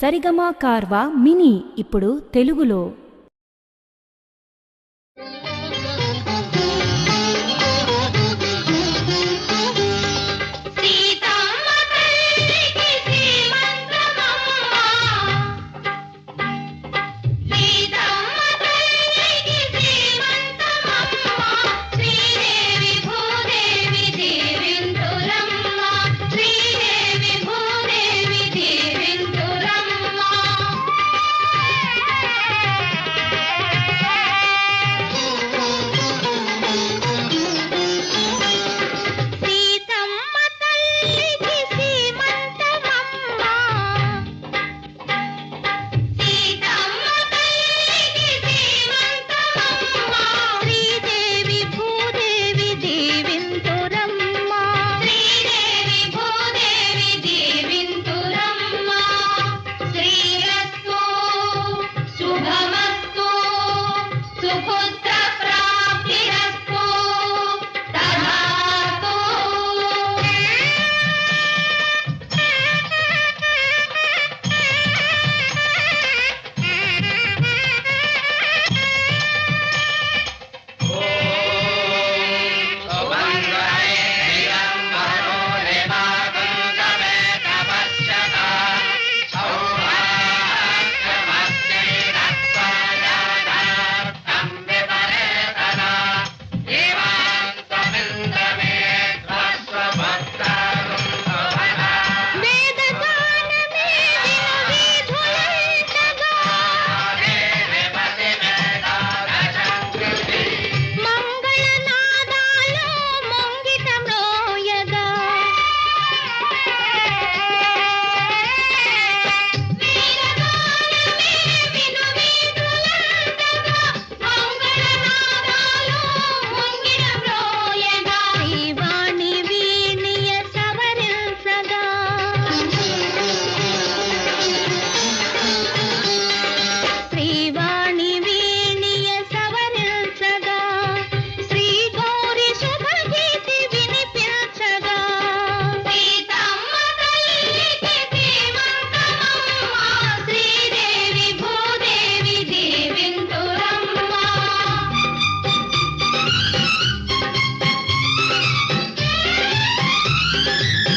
సరిగమా Carvaan mini ఇప్పుడు తెలుగులో. Thank you.